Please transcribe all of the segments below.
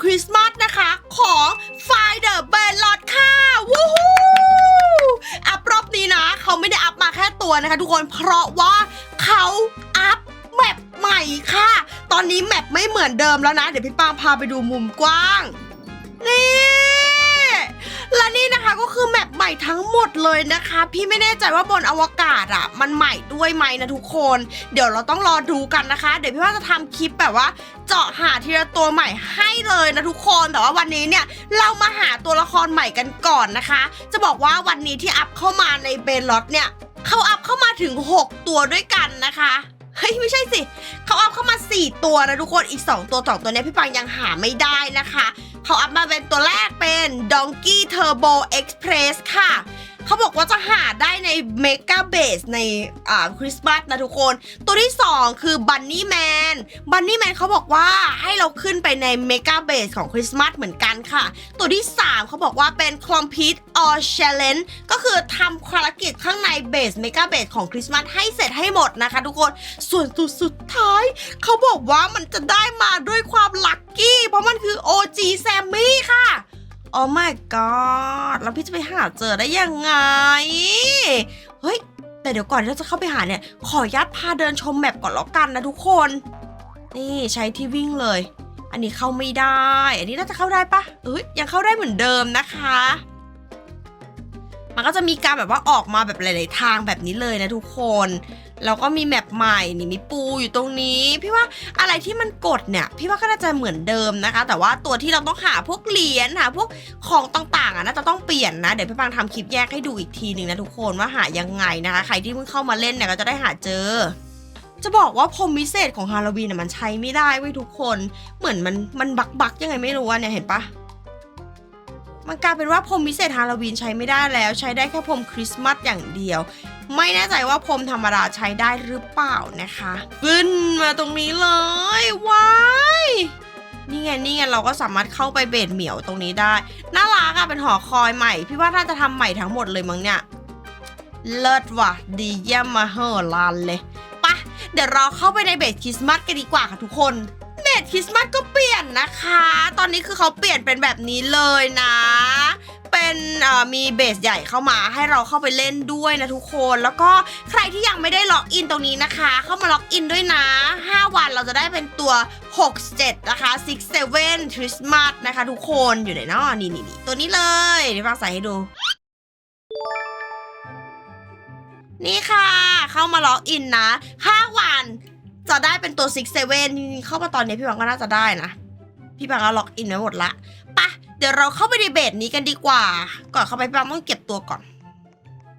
คริสต์มาสนะคะ ของ f i the b e r l o t ค่ะ วู้ฮู้อัพรอบนี้นะ เขาไม่ได้อัพมาแค่ตัวนะคะทุกคนเพราะว่าเขาอัพแมปใหม่ค่ะ ตอนนี้แมปไม่เหมือนเดิมแล้วนะ เดี๋ยวพี่ปาพาไปดูมุมกว้าง นี่ และนี่นะคะก็คือแม ม่ทั้งหมดเลยนะคะ พี่ไม่แน่ใจว่าบนอวกาศอะ มันใหม่ด้วยไหมนะทุกคน เดี๋ยวเราต้องรอดูกันนะคะ เดี๋ยวพี่ว่าจะทำคลิปแบบว่า เจาะหาทีละตัวใหม่ให้เลยนะทุกคน แต่ว่าวันนี้เนี่ยเรามาหาตัวละครใหม่กันก่อนนะคะ จะบอกว่าวันนี้ที่อัพเข้ามาในเบนล็อตเนี่ยเขาอัพเข้ามาถึง 6 ตัวด้วยกันนะคะเฮ้ยไม่ใช่สิ เขาอัพเข้ามา 4 ตัวนะทุกคนอีก 2 ตัวสองตัวเนี้ยพี่ปังยังหาไม่ได้นะคะเขาอัพมาเป็นตัวแรกเป็น Donkey Turbo Express ค่ะ เขาบอกว่าจะหาได้ใน Mega Base ในอ่าคริสต์มาสนะทุกคน ตัวที่ 2 คือ Bunny Man Bunny Man เขาบอกว่าให้เราขึ้นไปใน Mega Base ของคริสต์มาสเหมือนกันค่ะ ตัวที่ 3 เขาบอกว่าเป็น Complete All Challenge ก็คือทำภารกิจข้างใน Base Mega Base ของคริสต์มาสให้เสร็จให้หมดนะคะทุกคน ส่วนตัวสุดท้าย เขาบอกว่ามันจะได้มาด้วยความลัคกี้ เพราะมันคือ OG Sammy ค่ะ โอ้ my god แล้วพี่จะไปหาเจอได้ยังไง เฮ้ย แต่เดี๋ยวก่อนที่เราจะเข้าไปหาเนี่ย ขอยัดพาเดินชมแมปก่อนแล้วกันนะทุกคน นี่ใช้ที่วิ่งเลย อันนี้เข้าไม่ได้ อันนี้น่าจะเข้าได้ปะเอ้ยยังเข้าได้เหมือนเดิมนะคะ มันก็จะมีการแบบว่าออกมาแบบหลาย ๆ ทางแบบนี้เลยนะทุกคน แล้วก็มีแมปใหม่นี่มีปูอยู่ตรงนี้ พี่ว่าอะไรที่มันกดเนี่ย พี่ว่าก็น่าจะเหมือนเดิมนะคะ แต่ว่าตัวที่เราต้องหาพวกเหรียญหาพวกของต่างๆอะน่าจะต้องเปลี่ยนนะ เดี๋ยวพี่ปังทำคลิปแยกให้ดูอีกทีหนึ่งนะทุกคนว่าหายังไงนะคะ ใครที่เพิ่งเข้ามาเล่นเนี่ยก็จะได้หาเจอจะบอกว่าพรมวิเศษของฮาโลวีนน่ะมันใช้ไม่ได้เว้ยทุกคน เหมือนมันมันบักบักยังไงไม่รู้อะเนี่ยเห็นปะ มันกลายเป็นว่าพรมวิเศษฮาโลวีนใช้ไม่ได้แล้ว ใช้ได้แค่พรมคริสต์มาสอย่างเดียว ไม่แน่ใจว่าพรมธรรมดาใช้ได้หรือเปล่านะคะขึ้นมาตรงนี้เลยว้ายนี่ไงนี่ไงเราก็สามารถเข้าไปเบดเหมียวตรงนี้ได้น่ารักอะเป็นหอคอยใหม่ พี่ว่าน่าจะทำใหม่ทั้งหมดเลยมั้งเนี่ยเลิศว่ะ ดีเยี่ยมมาเฮอร์ลานเลยปะเดี๋ยวเราเข้าไปในเบสคริสต์มาสกันดีกว่าค่ะทุกคน เบสคริสต์มาสก็เปลี่ยนนะคะ ตอนนี้คือเขาเปลี่ยนเป็นแบบนี้เลยนะ เป็นมีเบสใหญ่เข้ามาให้เราเข้าไปเล่นด้วยนะทุกคน แล้วก็ใครที่ยังไม่ได้ล็อกอินตรงนี้นะคะ เข้ามาล็อกอินด้วยนะ 5 วันเราจะได้เป็นตัว 67 นะคะ 67 Christmas นะคะทุกคนอยู่ไหนเนาะนี่นี่นี่ตัวนี้เลยเดี๋ยวฟังใส่ให้ดูนี่ค่ะ เข้ามาล็อกอินนะ 5 วัน จะได้เป็นตัว67จริงๆเข้ามาตอนนี้พี่บังก็น่าจะได้นะ พี่บังก็ล็อกอินไว้หมดละปะเดี๋ยวเราเข้าไปในเบสนี้กันดีกว่า ก่อนเข้าไปพี่บังต้องเก็บตัวก่อน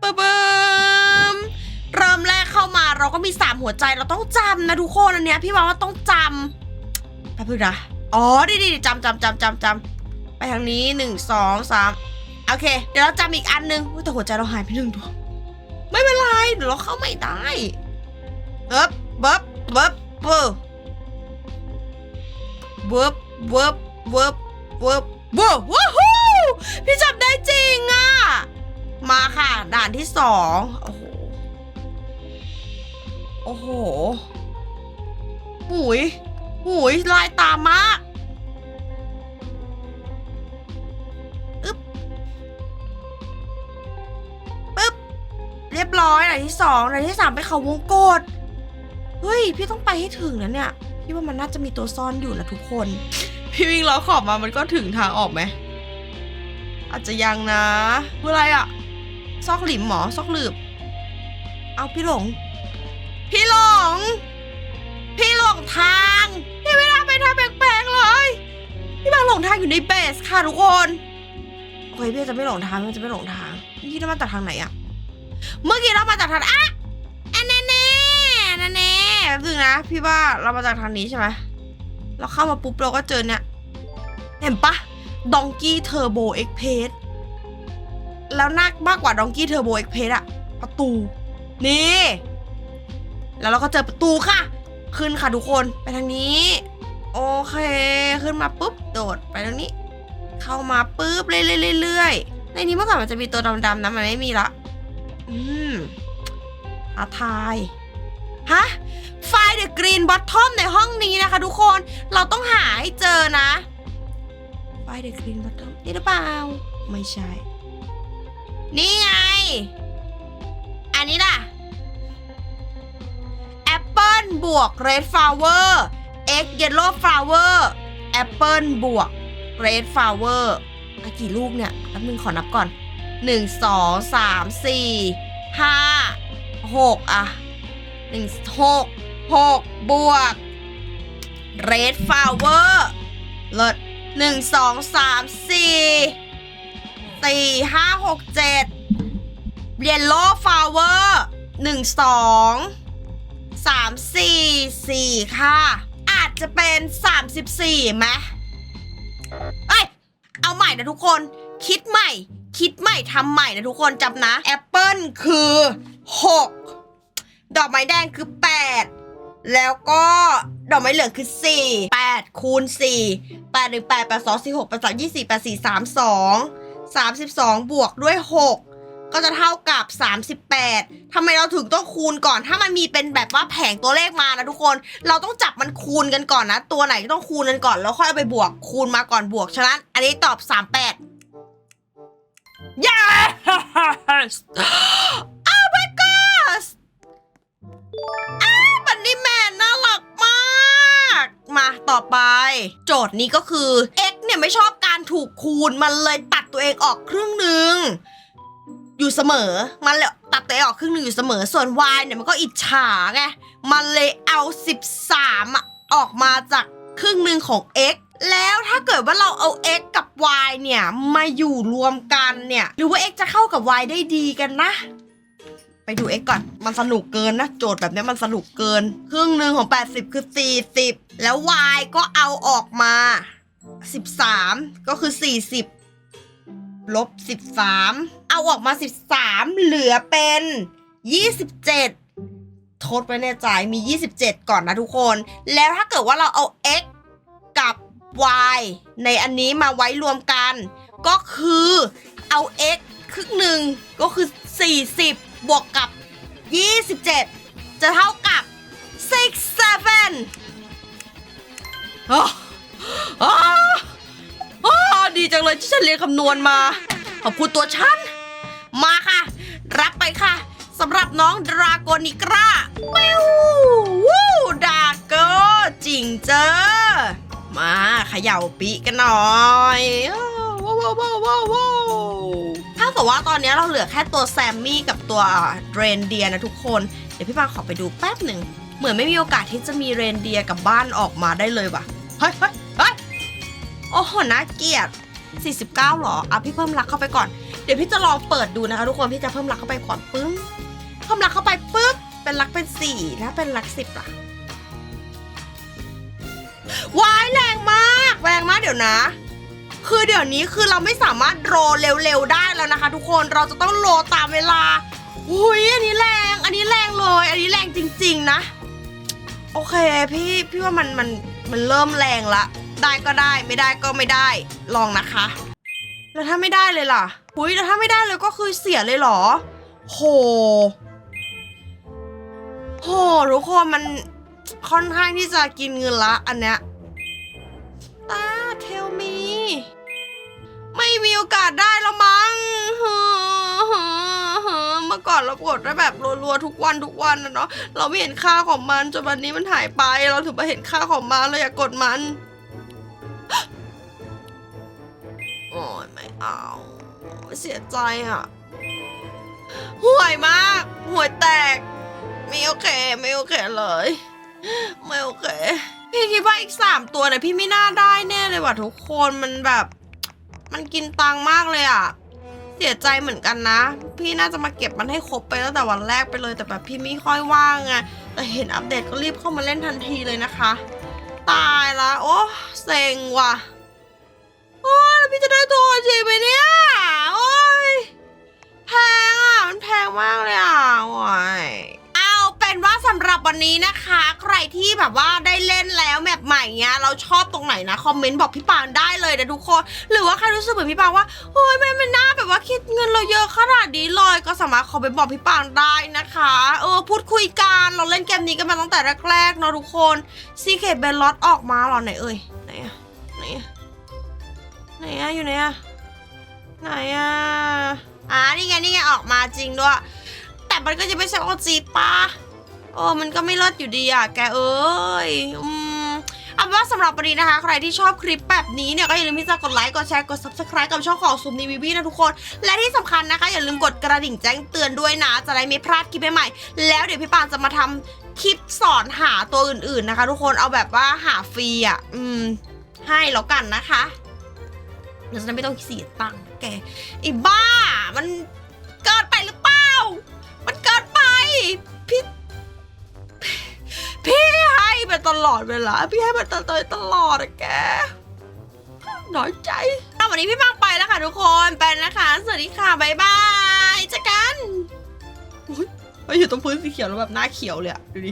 ปึ้มเริ่มแรกเข้ามาเราก็มี3หัวใจเราต้องจำนะทุกคนอันเนี้ยพี่บังว่าต้องจำแป๊บนึงนะอ๋อดีดีจำจำจำจำจำไปทางนี้หนึ่งสองสามโอเค เดี๋ยวเราจำอีกอันนึงแต่หัวใจเราหายไปหนึ่งดวงไม่เป็นไรเดี๋ยวเราเข้าใหม่ได้เบิบเบิบ เบิบเบิบเบิบเบิบเบิบเบิบว้าวฮู้พี่จำได้จริงอะ มาค่ะ ด่านที่สองโอ้โห โอ้โหหุยหุยลายตามากเรียบร้อยด่านที่สองด่านที่สามไปเขาวงกด เฮ้ย พี่ต้องไปให้ถึงนะเนี่ย พี่ว่ามันน่าจะมีตัวซ่อนอยู่นะทุกคน พี่วิ่งล้อขอบมามันก็ถึงทางออกไหม อาจจะยังนะเมื่อไรอะซอกหลิมหมอซอกหลืบ เอาพี่หลง พี่หลง พี่หลงทาง พี่ไม่น่าไปทางแปลกๆเลย พี่บางหลงทางอยู่ในเบสค่ะทุกคนโอ้ยพี่จะไม่หลงทางพี่จะไม่หลงทางพี่จะมาจากทางไหนอะเมื่อกี้เรามาจากทางอะ แป๊บนึงนะ พี่ว่าเรามาจากทางนี้ใช่ไหมเราเข้ามาปุ๊บเราก็เจอเนี่ย เห็นปะดองกี้เทอร์โบเอ็กเพสแล้วนักมากกว่าดองกี้เทอร์โบเอ็กเพสอะประตู นี่ แล้วเราก็เจอประตูค่ะ ขึ้นค่ะทุกคนไปทางนี้ โอเค ขึ้นมาปุ๊บโดดไปทางนี้ เข้ามาปุ๊บเรื่อยๆในนี้เมื่อก่อนมันจะมีตัวดำๆนะมันไม่มีละ อืมท้าทาย ฮะไฟเด็กกรีนบอททอมในห้องนี้นะคะทุกคน เราต้องหาให้เจอนะไฟเด็กกรีนบอททอมนี่หรือเปล่า ไม่ใช่ นี่ไง อันนี้ล่ะแอปเปิลบวกเรดฟลาวเวอร์เอ็กเกลโลฟลาวเวอร์แอปเปิลบวกเรดฟลาวเวอร์กี่ลูกเนี่ยแป๊บนึงขอนับก่อน 1 2 3 4 5 6 อะ หนึ่งหกหกบวกเรดฟลาวเวอร์ลิศหนึ่งสองสามสี่สี่ห้าหกเจ็ดเยลโล่ฟลาวเวอร์หนึ่งสองสามสี่สี่ค่ะ อาจจะเป็นสามสิบสี่ไหมเอ้ย เอาใหม่นะทุกคน คิดใหม่ คิดใหม่ทำใหม่นะทุกคนจำนะ แอปเปิลคือ6 ดอกไม้แดงคือ 8 แล้วก็ดอกไม้เหลืองคือ 4 8คูณ4 8 1 8 8 2 4 6 8 3 24 8 4 3 2 32 บวกด้วย 6 ก็จะเท่ากับ 38ทำไมเราถึงต้องคูณก่อน ถ้ามันมีเป็นแบบว่าแผงตัวเลขมานะทุกคน เราต้องจับมันคูณกันก่อนนะ ตัวไหนต้องคูณกันก่อน แล้วค่อยเอาไปบวก คูณมาก่อนบวก ฉะนั้น อันนี้ตอบ 38 yes โจทย์นี้ก็คือ x เนี่ยไม่ชอบการถูกคูณมันเลยตัดตัวเองออกครึ่งหนึ่งอยู่เสมอ มันเลยตัดตัวเองออกครึ่งหนึ่งอยู่เสมอ ส่วน y เนี่ยมันก็อิจฉาไง มันเลยเอา 13อะออกมาจากครึ่งหนึ่งของ x แล้วถ้าเกิดว่าเราเอา x กับ y เนี่ย มาอยู่รวมกันเนี่ย หรือว่า x จะเข้ากับ y ได้ดีกันนะ ไปดู x ก่อน มันสนุกเกินนะ โจทย์แบบนี้มันสนุกเกิน ครึ่งหนึ่งของ 80 คือ 40 แล้ว y ก็เอาออกมา 13 ก็คือ 40 ลบ 13 เอาออกมา 13 เหลือเป็น 27 ทดไว้ในใจมี 27 ก่อนนะทุกคน แล้วถ้าเกิดว่าเราเอา x กับ y ในอันนี้มาไว้รวมกัน ก็คือเอา x ครึ่งหนึ่งก็คือ 40 บวกกับ 27 จะเท่ากับ67อ้ออ้อดีจังเลยที่ฉันเรียนคำนวณมา ขอบคุณตัวฉัน มาค่ะ รับไปค่ะสำหรับน้องดราโกนิกราวิววูดาโกจริงเจอ มาเขย่าปีกันหน่อยว้าวว้าวว้าวว้าว กิดว่าตอนนี้เราเหลือแค่ตัวแซมมี่กับตัวเรนเดียนะทุกคน เดี๋ยวพี่ปางขอไปดูแป๊บหนึ่ง เหมือนไม่มีโอกาสที่จะมีเรนเดียกับบ้านออกมาได้เลยว่ะ เฮ้ยเฮ้ยเฮ้ยโอ้โหน่าเกลียด49หรอ อะพี่เพิ่มรักเข้าไปก่อน เดี๋ยวพี่จะลองเปิดดูนะคะทุกคน พี่จะเพิ่มรักเข้าไปก่อนปึ้ง เพิ่มรักเข้าไปปุ๊บ เป็นรักเป็นสี่ถ้าเป็นรักสิบล่ะวายแรงมาก แรงมากเดี๋ยวนะ คือเดี๋ยวนี้คือเราไม่สามารถโรเร็วๆได้แล้วนะคะ ทุกคนเราจะต้องโรตามเวลาหุยอันนี้แรง อันนี้แรงเลย อันนี้แรงจริง ๆ นะ โอเคพี่พี่ว่ามันมันมันเริ่มแรงละ ได้ก็ได้ไม่ได้ก็ไม่ได้ลองนะคะ แล้วถ้าไม่ได้เลยล่ะหุยแล้วถ้าไม่ได้เลยก็คือเสียเลยเหรอ โหโหทุกคนมันค่อนข้างที่จะกินเงินละอันเนี้ยตาเทลมี ไม่มีโอกาสได้แล้วมั้งเมื่อก่อนเรากดได้แบบรัวๆทุกวันทุกวันนะเนาะเราไม่เห็นค่าของมันจนวันนี้มันหายไป เราถึงมาเห็นค่าของมันเราอยากกดมัน โอ้ยไม่เอาเสียใจอะห่วยมากห่วยแตก ไม่โอเค ไม่โอเคเลย ไม่โอเค พี่คิดว่าอีกสามตัวเนี่ยพี่ไม่น่าได้แน่เลยว่ะทุกคนมันแบบ มันกินตังมากเลยอะ เสียใจเหมือนกันนะ พี่น่าจะมาเก็บมันให้ครบไปตั้งแต่วันแรกไปเลย แต่แบบพี่ไม่ค่อยว่างไงแต่เห็นอัปเดตก็รีบเข้ามาเล่นทันทีเลยนะคะ ตายละโอ้เซ็งว่ะโอ้แล้วพี่จะได้ตัวจริงไหมเนี่ย โอ้ยแพงอะ มันแพงมากเลยอะ รับวันนี้นะคะ ใครที่แบบว่าได้เล่นแล้วแมปใหม่เนี้ยเราชอบตรงไหนนะคอมเมนต์บอกพี่ปางได้เลยนะทุกคน หรือว่าใครรู้สึกเหมือนพี่ปางว่าโอ้ยไม่ไม่น่าแบบว่าคิดเงินเราเยอะขนาดนี้เลยก็สามารถคอมเมนต์บอกพี่ปางได้นะคะเออพูดคุยกันเราเล่นเกมนี้กันมาตั้งแต่แรกๆเนาะทุกคนซีเคทเบลลอตออกมาหรอไหนเอ่ยไหนอะไหนอะไหนอะอยู่ไหนอะไหนอะอ่านี่ไงนี่ไงออกมาจริงด้วยแต่มันก็จะไม่ใช่โอจีปะ โอ้มันก็ไม่เลิศอยู่ดีอะแกเอ้ยอืมเอาเป็นว่าสำหรับวันนี้นะคะ ใครที่ชอบคลิปแบบนี้เนี่ย ก็อย่าลืมที่จะกดไลค์ กดแชร์ กด subscribe กับช่องของซูมนีวีวีนะทุกคน และที่สำคัญนะคะ อย่าลืมกดกระดิ่งแจ้งเตือนด้วยนะ จะได้ไม่พลาดคลิปใหม่ๆแล้วเดี๋ยวพี่ปานจะมาทำคลิปสอนหาตัวอื่นๆนะคะ ทุกคนเอาแบบว่าหาฟรีอะอืม ให้แล้วกันนะคะเดี๋ยวจะได้ไม่ต้องเสียตังค์แกไอีบ้า ตลอดเวลา พี่ให้ไปตลอดตลอดอะแกน้อยใจเอาวันนี้พี่ปังไปแล้วค่ะทุกคนไปนะคะ สวัสดีค่ะ บ๊ายบายเจอกันอุ๊ยเฮ้ยอยู่ตรงพื้นสีเขียวแล้วแบบหน้าเขียวเลยอะดูดิ